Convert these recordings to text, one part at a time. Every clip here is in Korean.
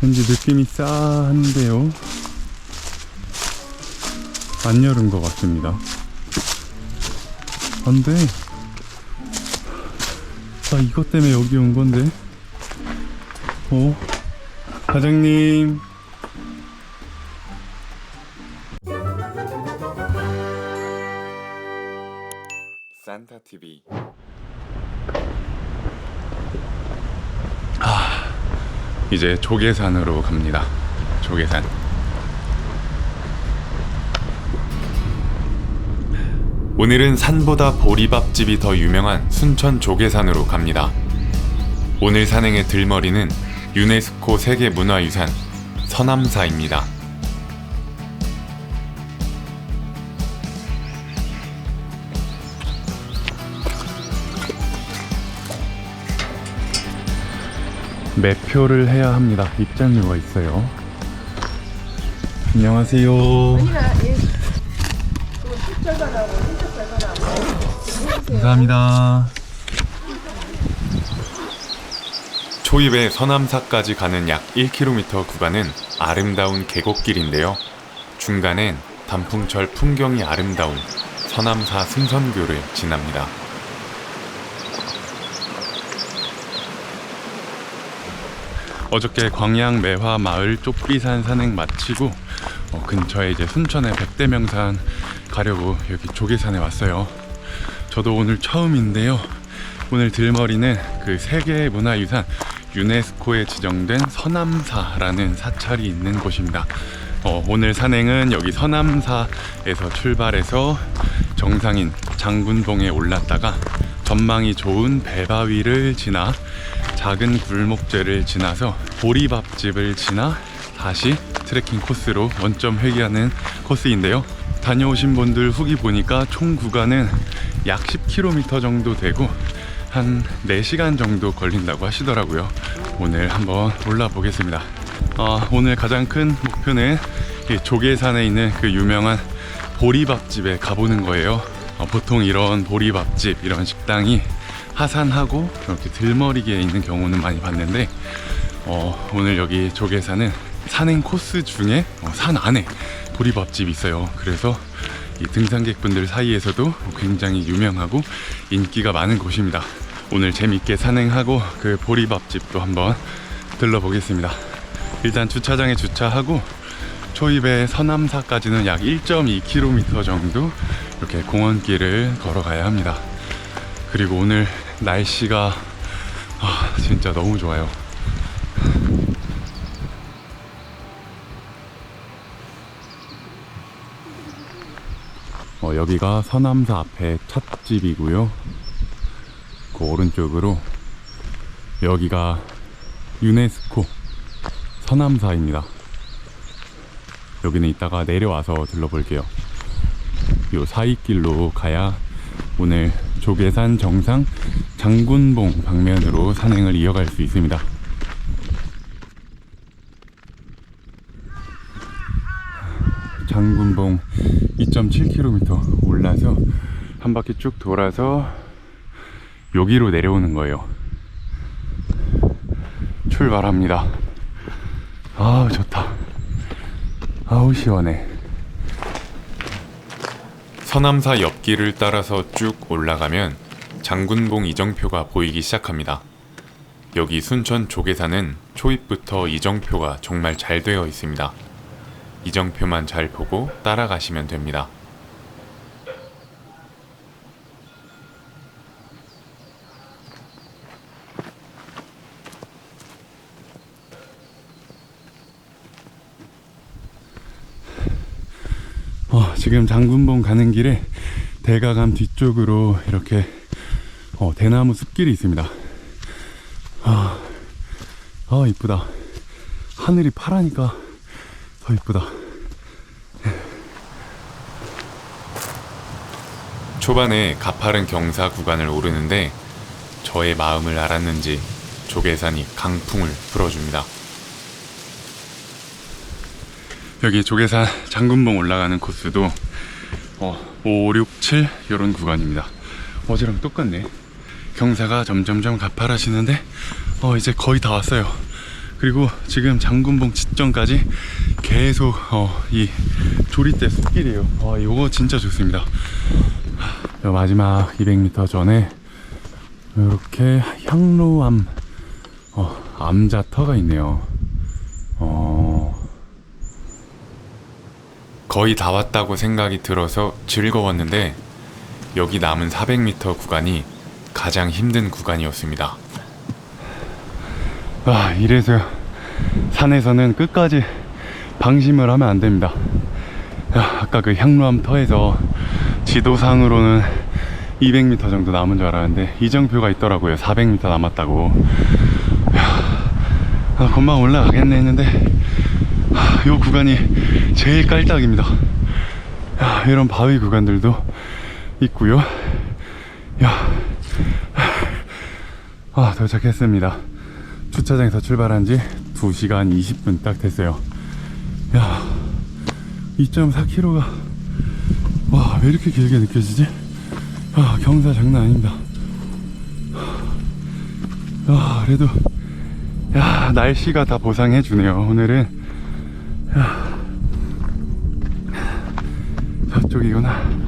왠지 느낌이 싸한데요. 안 열은 것 같습니다. 안 돼. 나 이것 때문에 여기 온 건데. 어? 사장님. 이제 조계산으로 갑니다. 조계산. 오늘은 산보다 보리밥집이 더 유명한 순천 조계산으로 갑니다. 오늘 산행의 들머리는 유네스코 세계문화유산 서남사입니다. 매표를 해야 합니다. 입장료가 있어요. 안녕하세요. 감사합니다. 초입에 서남사까지 가는 약 1km 구간은 아름다운 계곡길인데요. 중간엔 단풍철 풍경이 아름다운 서남사 승선교를 지납니다. 어저께 광양 매화 마을 쪽비산 산행 마치고 어, 근처에 이제 순천의 백대명산 가려고 여기 조계산에 왔어요. 저도 오늘 처음인데요. 오늘 들머리는 그 세계 문화유산 유네스코에 지정된 서남사라는 사찰이 있는 곳입니다. 어, 오늘 산행은 여기 서남사에서 출발해서 정상인 장군봉에 올랐다가 전망이 좋은 배바위를 지나 작은 굴목재를 지나서 보리밥집을 지나 다시 트레킹 코스로 원점 회귀하는 코스인데요. 다녀오신 분들 후기 보니까 총 구간은 약 10km 정도 되고 한 4시간 정도 걸린다고 하시더라고요. 오늘 한번 올라 보겠습니다. 어, 오늘 가장 큰 목표는 이 조계산에 있는 그 유명한 보리밥집에 가보는 거예요. 어, 보통 이런 보리밥집, 이런 식당이 하산하고 이렇게 들머리기에 있는 경우는 많이 봤는데 어, 오늘 여기 조계산은 산행 코스 중에 어, 산 안에 보리밥집이 있어요. 그래서 이 등산객분들 사이에서도 굉장히 유명하고 인기가 많은 곳입니다. 오늘 재밌게 산행하고 그 보리밥집도 한번 들러보겠습니다. 일단 주차장에 주차하고 초입에 서남사까지는 약 1.2km 정도 이렇게 공원길을 걸어가야 합니다. 그리고 오늘 날씨가 아, 진짜 너무 좋아요. 어, 여기가 서남사 앞에 첫 집이고요. 그 오른쪽으로 여기가 유네스코 서남사입니다. 여기는 이따가 내려와서 들러볼게요. 요 사이길로 가야 오늘 조계산 정상 장군봉 방면으로 산행을 이어갈 수 있습니다. 장군봉 2.7km 올라서 한 바퀴 쭉 돌아서 여기로 내려오는 거예요. 출발합니다. 아 좋다. 아우 시원해. 서남사 옆길을 따라서 쭉 올라가면 장군봉 이정표가 보이기 시작합니다. 여기 순천 조계산은 초입부터 이정표가 정말 잘 되어 있습니다. 이정표만 잘 보고 따라가시면 됩니다. 어, 지금 장군봉 가는 길에 대가감 뒤쪽으로 이렇게 어, 대나무 숲길이 있습니다. 아, 아 이쁘다. 하늘이 파라니까 더 이쁘다. 초반에 가파른 경사 구간을 오르는데 저의 마음을 알았는지 조계산이 강풍을 불어줍니다. 여기 조계산 장군봉 올라가는 코스도 어, 5, 6, 7 이런 구간입니다. 어제랑 똑같네. 경사가 점점점 가파라지는데 어, 이제 거의 다 왔어요. 그리고 지금 장군봉 직전까지 계속 어, 이 조리대 숲길이에요. 와, 이거 진짜 좋습니다. 요 마지막 200m 전에 이렇게 향로암 어, 암자터가 있네요. 어, 거의 다 왔다고 생각이 들어서 즐거웠는데 여기 남은 400m 구간이 가장 힘든 구간이었습니다. 아, 이래서 산에서는 끝까지 방심을 하면 안 됩니다. 야, 아까 그 향로암 터에서 지도상으로는 200m 정도 남은 줄 알았는데 이정표가 있더라고요. 400m 남았다고. 야, 아, 금방 올라가겠네 했는데 아, 이 구간이 제일 깔딱입니다. 야, 이런 바위 구간들도 있고요. 야, 아, 도착했습니다. 주차장에서 출발한 지 2시간 20분 딱 됐어요. 야, 2.4km가 와, 왜 이렇게 길게 느껴지지? 아, 경사 장난 아닙니다. 아, 그래도 야, 날씨가 다 보상해 주네요. 오늘은 야, 저쪽이구나.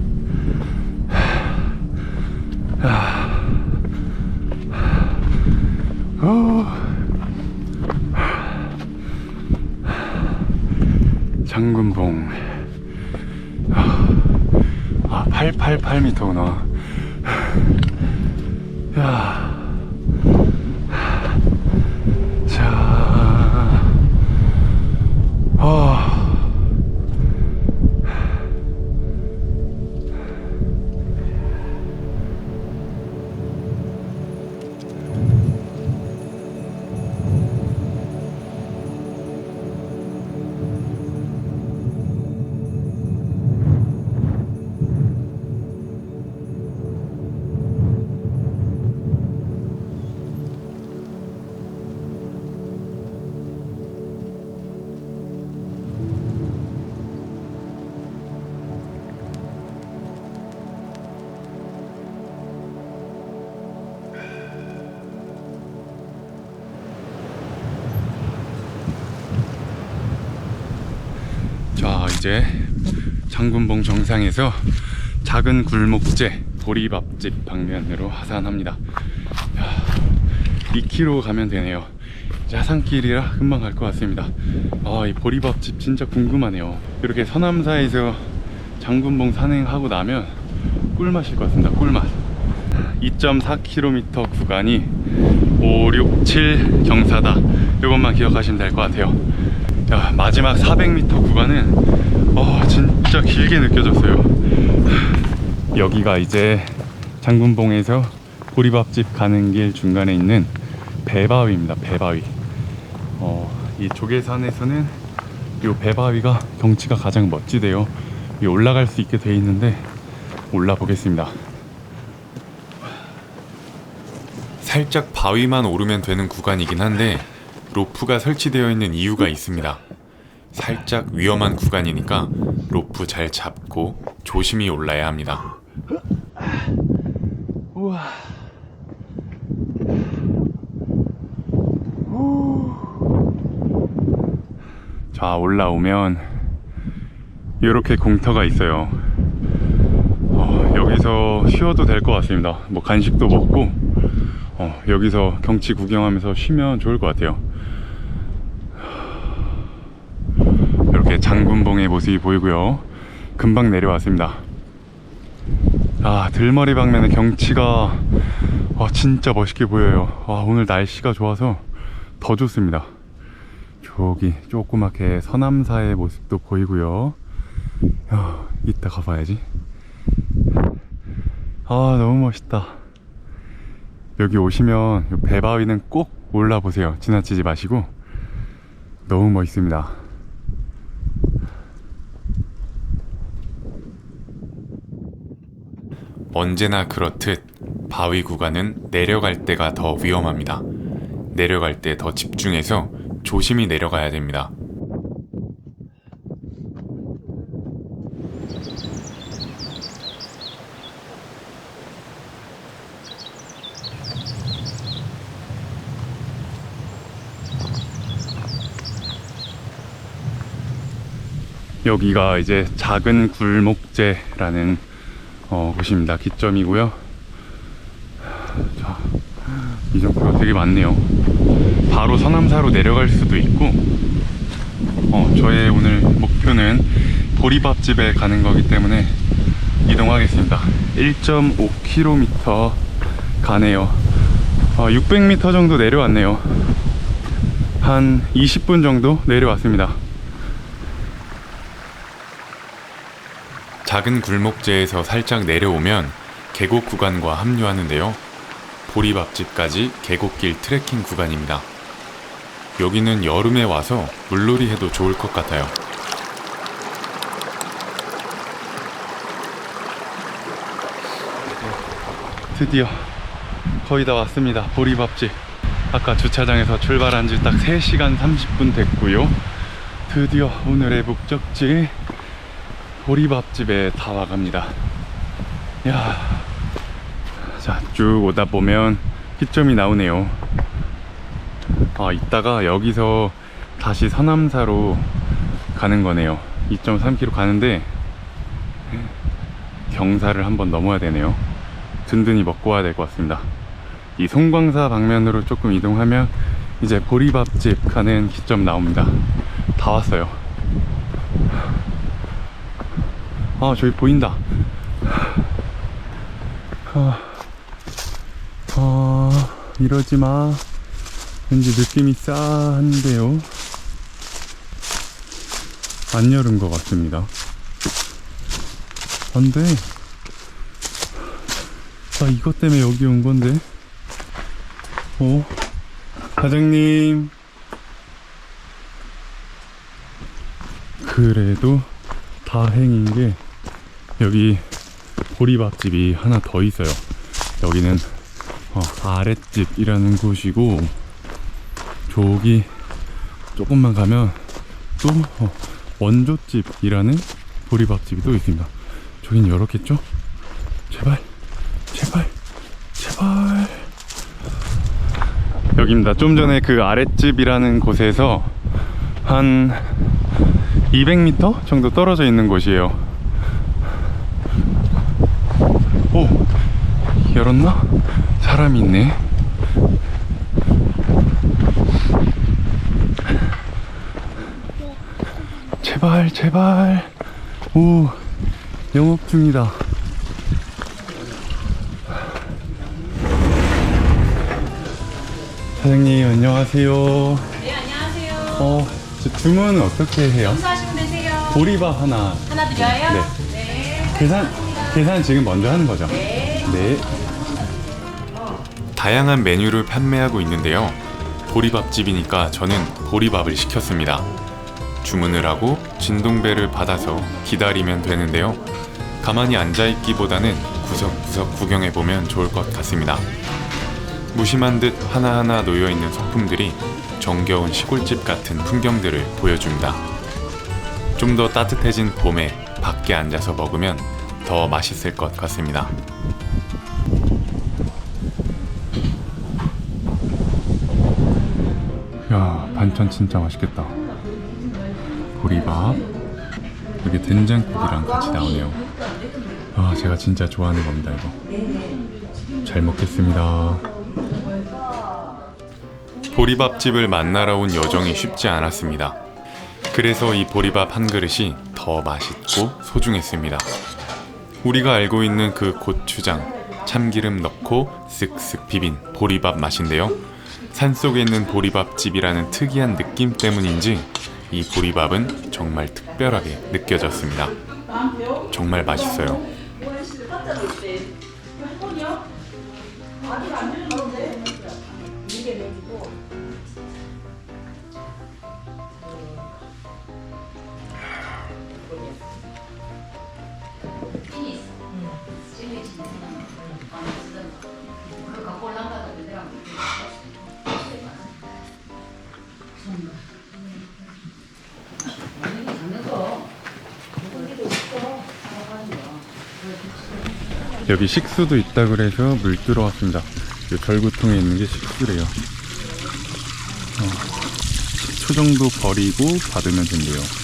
장군봉. 아 888m구나. 야 이제 장군봉 정상에서 작은 굴목재 보리밥집 방면으로 하산합니다. 야, 2km 가면 되네요. 이제 하산길이라 금방 갈 것 같습니다. 아, 이 보리밥집 진짜 궁금하네요. 이렇게 서남사에서 장군봉 산행하고 나면 꿀맛일 것 같습니다. 꿀맛. 2.4km 구간이 5, 6, 7 경사다. 이것만 기억하시면 될 것 같아요. 야, 마지막 400m 구간은 어, 진짜 길게 느껴졌어요. 여기가 이제 장군봉에서 보리밥집 가는 길 중간에 있는 배바위입니다. 배바위. 어, 이 조계산에서는 이 배바위가 경치가 가장 멋지대요. 이 올라갈 수 있게 돼 있는데 올라 보겠습니다. 살짝 바위만 오르면 되는 구간이긴 한데 로프가 설치되어 있는 이유가 있습니다. 살짝 위험한 구간이니까 로프 잘 잡고 조심히 올라야 합니다. 우와. 자 올라오면 이렇게 공터가 있어요. 어, 여기서 쉬어도 될 것 같습니다. 뭐 간식도 먹고 어, 여기서 경치 구경하면서 쉬면 좋을 것 같아요. 이렇게 장군봉의 모습이 보이고요. 금방 내려왔습니다. 아 들머리 방면의 경치가 와, 진짜 멋있게 보여요. 와, 오늘 날씨가 좋아서 더 좋습니다. 저기 조그맣게 서남사의 모습도 보이고요. 야, 이따 가봐야지. 아 너무 멋있다. 여기 오시면 요 배바위는 꼭 올라보세요. 지나치지 마시고 너무 멋있습니다. 언제나 그렇듯 바위 구간은 내려갈 때가 더 위험합니다. 내려갈 때 더 집중해서 조심히 내려가야 됩니다. 여기가 이제 작은 굴목재라는 어, 곳입니다. 기점이고요. 자, 이정표가 되게 많네요. 바로 서남사로 내려갈 수도 있고, 어, 저의 오늘 목표는 보리밥집에 가는 거기 때문에 이동하겠습니다. 1.5km 가네요. 어, 600m 정도 내려왔네요. 한 20분 정도 내려왔습니다. 작은 굴목재에서 살짝 내려오면 계곡 구간과 합류하는데요. 보리밥집까지 계곡길 트레킹 구간입니다. 여기는 여름에 와서 물놀이 해도 좋을 것 같아요. 드디어 거의 다 왔습니다. 보리밥집. 아까 주차장에서 출발한 지 딱 3시간 30분 됐고요. 드디어 오늘의 목적지 보리밥집에 다 와갑니다. 야, 자, 쭉 오다 보면 기점이 나오네요. 아, 이따가 여기서 다시 서남사로 가는 거네요. 2.3km 가는데 경사를 한번 넘어야 되네요. 든든히 먹고 와야 될 것 같습니다. 이 송광사 방면으로 조금 이동하면 이제 보리밥집 가는 기점 나옵니다. 다 왔어요. 아, 저기 보인다. 아, 아, 이러지 마. 왠지 느낌이 싸한데요. 안 열은 것 같습니다. 안 돼. 나 이것 때문에 여기 온 건데. 어? 사장님. 그래도 다행인 게 여기 보리밥집이 하나 더 있어요. 여기는 어, 아랫집이라는 곳이고 저기 조금만 가면 또 어, 원조집이라는 보리밥집이 또 있습니다. 저긴 열었겠죠? 제발, 제발, 제발. 여기입니다. 좀 전에 그 아랫집이라는 곳에서 한 200m 정도 떨어져 있는 곳이에요. 오, 열었나? 사람이 있네. 제발, 제발. 오, 영업 중이다. 사장님, 안녕하세요. 네, 안녕하세요. 어, 저 주문은 어떻게 해요? 검사하시면 되세요. 보리밥 하나. 하나 드려요? 네. 네. 계산, 계산 지금 먼저 하는 거죠? 네. 네. 다양한 메뉴를 판매하고 있는데요. 보리밥집이니까 저는 보리밥을 시켰습니다. 주문을 하고 진동배를 받아서 기다리면 되는데요. 가만히 앉아있기보다는 구석구석 구경해보면 좋을 것 같습니다. 무심한 듯 하나하나 놓여있는 소품들이 정겨운 시골집 같은 풍경들을 보여줍니다. 좀 더 따뜻해진 봄에 밖에 앉아서 먹으면 더 맛있을 것 같습니다. 야, 반찬 진짜 맛있겠다. 보리밥. 여기 된장국이랑 같이 나오네요. 아, 제가 진짜 좋아하는 겁니다, 이거. 잘 먹겠습니다. 보리밥집을 만나러 온 여정이 쉽지 않았습니다. 그래서 이 보리밥 한 그릇이 더 맛있고 소중했습니다. 우리가 알고 있는 그 고추장, 참기름 넣고 쓱쓱 비빈 보리밥 맛인데요. 산속에 있는 보리밥집이라는 특이한 느낌 때문인지 이 보리밥은 정말 특별하게 느껴졌습니다. 정말 맛있어요. 여기 식수도 있다 그래서 물 뜨러 왔습니다. 이 절구통에 있는 게 식수래요. 어, 10초 정도 버리고 받으면 된대요.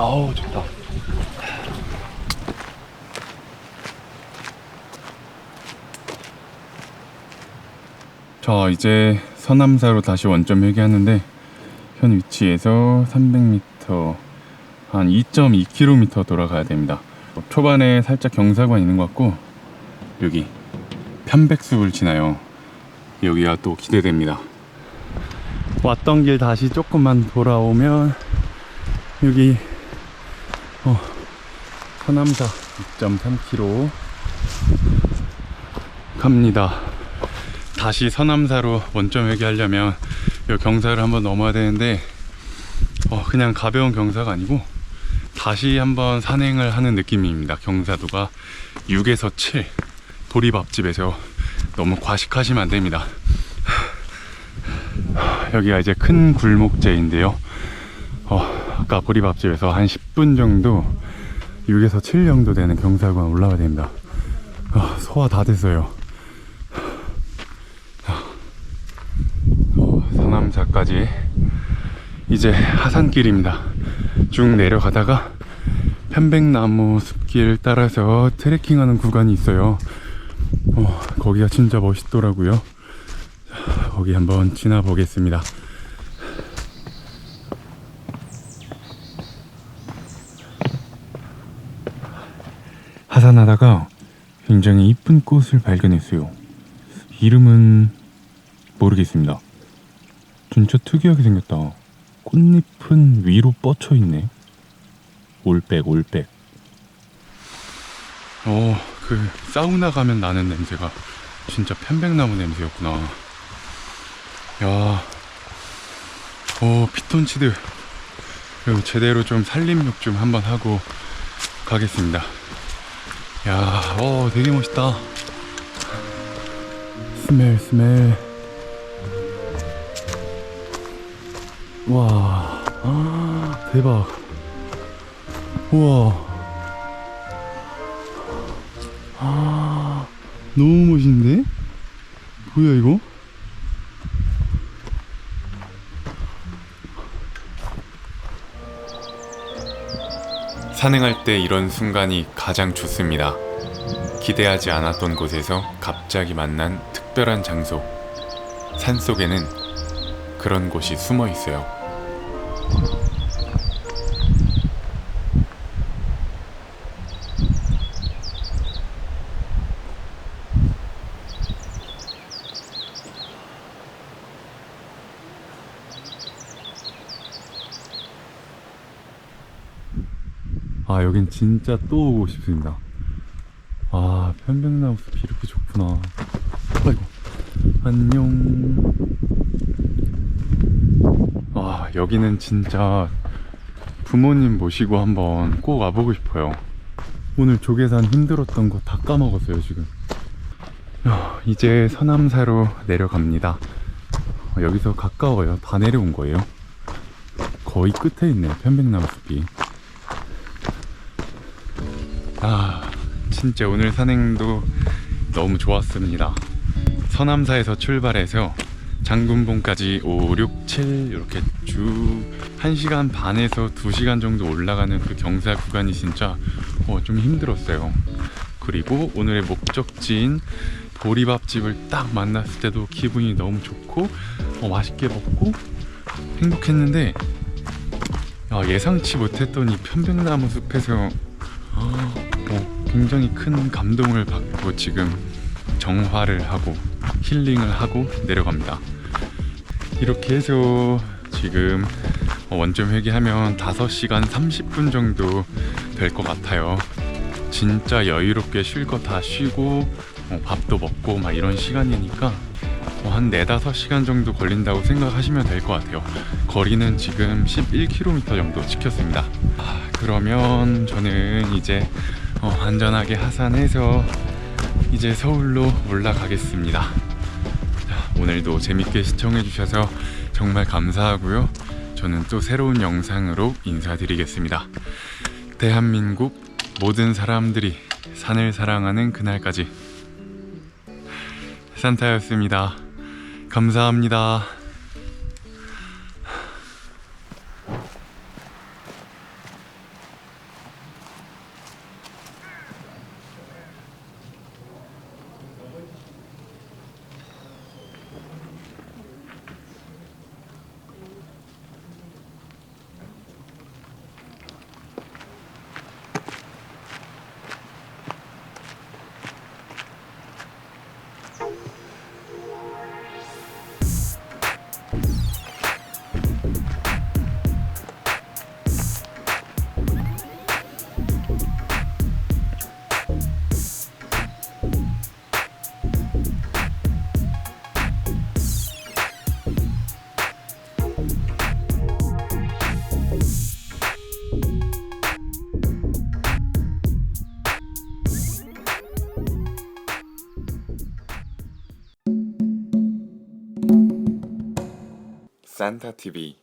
아우 좋다. 자 이제 서남사로 다시 원점 회귀하는데 현 위치에서 300m 한 2.2km 돌아가야 됩니다. 초반에 살짝 경사가 있는 것 같고 여기 편백숲을 지나요. 여기가 또 기대됩니다. 왔던 길 다시 조금만 돌아오면 여기 어, 서남사 2.3km 갑니다. 다시 서남사로 원점 회귀하려면 이 경사를 한번 넘어야 되는데 어, 그냥 가벼운 경사가 아니고 다시 한번 산행을 하는 느낌입니다. 경사도가 6에서 7 보리밥집에서 너무 과식하시면 안 됩니다. 여기가 이제 큰 굴목재인데요. 어, 아까 보리밥집에서 한 10분 정도 6에서 7 정도 되는 경사구간 올라가야 됩니다. 아, 소화 다 됐어요. 어, 서남사까지 이제 하산길입니다. 쭉 내려가다가 편백나무 숲길 따라서 트레킹하는 구간이 있어요. 어, 거기가 진짜 멋있더라고요. 자, 거기 한번 지나 보겠습니다. 하산하다가 굉장히 이쁜 꽃을 발견했어요. 이름은 모르겠습니다. 진짜 특이하게 생겼다. 꽃잎은 위로 뻗쳐 있네. 올백, 올백. 어, 그 사우나 가면 나는 냄새가 진짜 편백나무 냄새였구나. 야, 어, 피톤치드. 그리고 제대로 좀 살림욕 좀 한번 하고 가겠습니다. 야, 어, 되게 멋있다. 스멜, 스멜. 와, 아, 대박. 우와. 아, 너무 멋있는데? 뭐야, 이거? 산행할 때 이런 순간이 가장 좋습니다. 기대하지 않았던 곳에서 갑자기 만난 특별한 장소. 산 속에는 그런 곳이 숨어 있어요. 아, 여긴 진짜 또 오고 싶습니다. 아, 편백나무 숲이 이렇게 좋구나. 아이고, 안녕. 아, 여기는 진짜 부모님 모시고 한번 꼭 와보고 싶어요. 오늘 조계산 힘들었던 거 다 까먹었어요, 지금. 야, 이제 서남사로 내려갑니다. 어, 여기서 가까워요. 다 내려온 거예요. 거의 끝에 있네요, 편백나무 숲이. 아, 진짜 오늘 산행도 너무 좋았습니다. 서남사에서 출발해서 장군봉까지 5, 6, 7 이렇게 쭉 1시간 반에서 2시간 정도 올라가는 그 경사 구간이 진짜 어, 좀 힘들었어요. 그리고 오늘의 목적지인 보리밥집을 딱 만났을 때도 기분이 너무 좋고 어, 맛있게 먹고 행복했는데 아, 예상치 못했던 이 편백나무 숲에서 아, 어, 굉장히 큰 감동을 받고 지금 정화를 하고 힐링을 하고 내려갑니다. 이렇게 해서 지금 어, 원점 회귀하면 5시간 30분 정도 될 것 같아요. 진짜 여유롭게 쉴 거 다 쉬고 어, 밥도 먹고 막 이런 시간이니까 어, 한 4, 5시간 정도 걸린다고 생각하시면 될 것 같아요. 거리는 지금 11km 정도 찍혔습니다. 아, 그러면 저는 이제 어, 안전하게 하산해서 이제 서울로 올라가겠습니다. 자, 오늘도 재밌게 시청해주셔서 정말 감사하고요. 저는 또 새로운 영상으로 인사드리겠습니다. 대한민국 모든 사람들이 산을 사랑하는 그날까지 산타였습니다. 감사합니다. 산타 TV